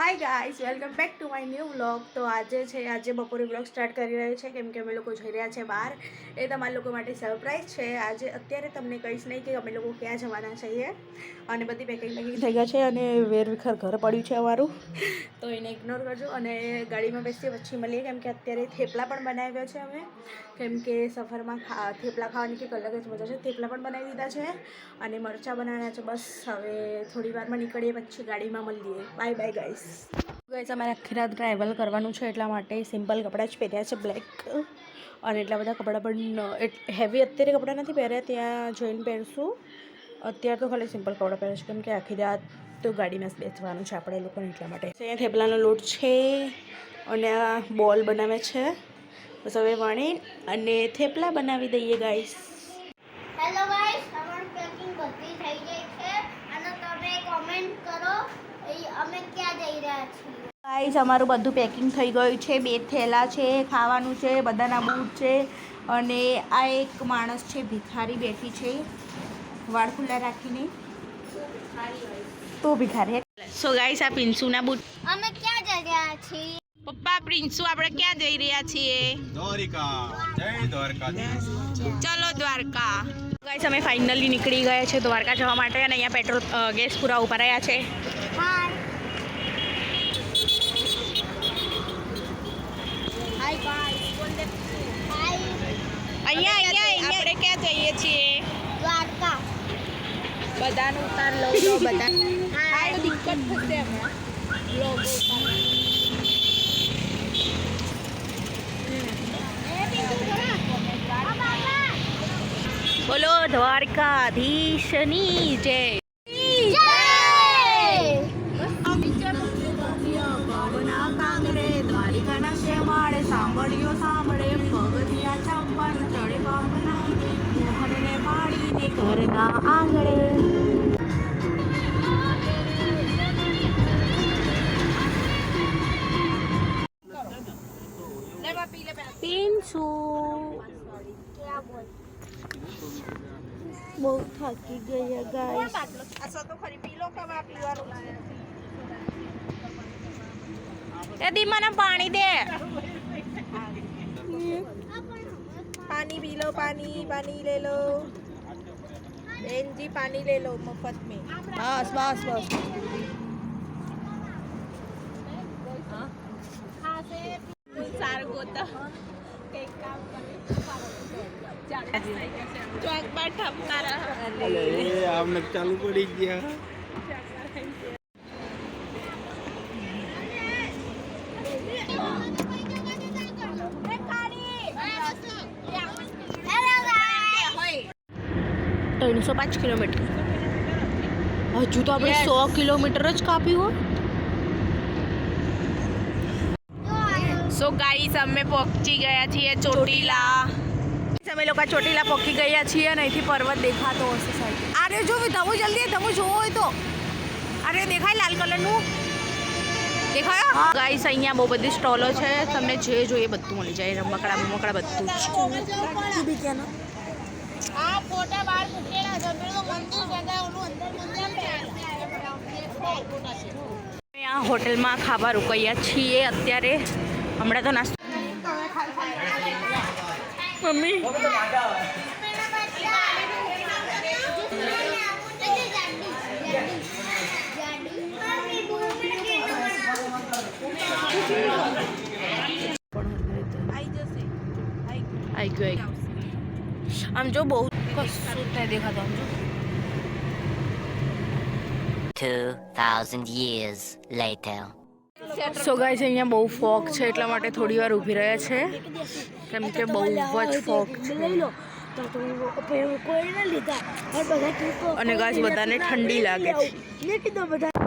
Hi guys welcome back to my new vlog તો આજે છે આજે બપોરે વ્લોગ સ્ટાર્ટ કરી રહ્યો છે કેમ કે અમે લોકો જઈ રહ્યા છે બહાર. એ તમારા લોકો માટે સરપ્રાઈઝ છે. આજે અત્યારે તમને કહીશ નહીં કે અમે લોકો ક્યાં જવાના છીએ. અને બધી પેકિંગ પેકિંગ થઈ ગયા છે અને વેરવિખર ઘર પડ્યું છે અમારું. તો એને ઇગ્નોર કરજો અને ગાડીમાં બેસીએ પછી મળીએ કેમ કે અત્યારે થેપલા પણ બનાવ્યા છે અમે. કેમ કે સફરમાં ખા થેપલા ખાવાની કંઈક અલગ જ મજા છે. થેપલા પણ બનાવી દીધા છે અને મરચાં બનાવ્યા છે. બસ હવે થોડી વારમાં નીકળીએ પછી ગાડીમાં મળીએ. બાય બાય ગાઈસ ગાઈસ અમારે આખી રાત ટ્રાવેલ કરવાનું છે એટલા માટે સિમ્પલ કપડાં જ પહેર્યા છે બ્લેક અને એટલા બધા કપડાં પણ હેવી અત્યારે કપડાં નથી પહેર્યા, ત્યાં જોઈને પહેરશું. અત્યારે તો ખાલી સિમ્પલ કપડાં પહેરે છે, કેમ કે આખી રાત તો ગાડીમાં જ બેસવાનું છે આપણે લોકોને એટલા માટે. અહીંયા થેપલાનો લોટ છે અને આ બોલ બનાવે છે. બસ હવે વણી અને થેપલા બનાવી દઈએ ગાઈસ હેલો ગાઈસ અમારું પેકિંગ બધી થઈ ગઈ છે અને તમે કોમેન્ટ કરો એ અમે ગાઈસ અમારું બધું પેકિંગ થઈ ગયું છે. બે થેલા છે ખાવાનું છે બધાના બૂટ છે અને આ એક માણસ છે ભિખારી બેઠી છે. વાળ ખુલ્લા રાખીને. તો ભિખારી સો ગાઈસ આ પિન્સુના બૂટ. અમે ક્યાં જઈ રહ્યા છીએ? પપ્પા પ્રિન્સુ આપણે ક્યાં જઈ રહ્યા છીએ? દ્વારિકા. જય દ્વારકાધીશ. ચલો દ્વારકા. ગાઈસ અમે ફાઇનલી નીકળી ગયા છે દ્વારકા જવા માટે અને અહીંયા પેટ્રોલ ગેસ પૂરા ઊભા રહ્યા છે હાય હાય ગાઈસ હાય અહીંયા અહીંયા આપણે ક્યાં જઈએ છીએ? દ્વારકા. બધાનું ઉતાર લઉં તો બધા. હાય દિક્કત થશે હમણાં બોલો દ્વારકાધીશની જય. ઘરના આંગણે પિન્સુ બહુ થાકી ગયા ગાઈસ એ દીમાને પાણી દે पानी पी लो पानी पानी ले लो બેન જી પાણી લઈ લો મફત મેં બસ બસ. બસ ચોક પર ઠપકા ચાલુ પડી ગયા. ત્રણસો પાંચ કિલોમીટર. હજુ તો આપણે સો કિલોમીટર જ કાપ્યું હોય સો ગાઈસ અમે પહોંચી ગયા છીએ ચોટીલા. અમે લોકો ચોટીલા પહોંચી ગયા છીએ અને અહીંથી પર્વત દેખાતો હશે સાહેબ. અરે જો તમે જલ્દી તમે જોવો હોય તો. અરે દેખાય લાલ કલરનું? દેખાયો? ગાઈસ અહીંયા બહુ બધી સ્ટોલો છે. તમને જે જોઈએ બધું મળી જાય. રમકડા બમકડા બધું જ. આ ફોટા બહાર મૂકેલા છે અમે તો મંદિર બધા ઓલું અંદર મંદિર અમે આ હોટલમાં ખાવા રોકાયા છીએ અત્યારે. હમણાં તો નાસ્તો મમ્મી. આઈ ગયું આમ જો બહુ કશું જ નહીં દેખાતો આમ જો. 2,000 years later. સો ગાઈસ અહીંયા બહુ ફોગ છે એટલા માટે થોડી વાર ઊભી રહ્યા છે. કેમ કે બહુ જ ફોગ છે. અને ગાઈસ બધાને ઠંડી લાગે છે.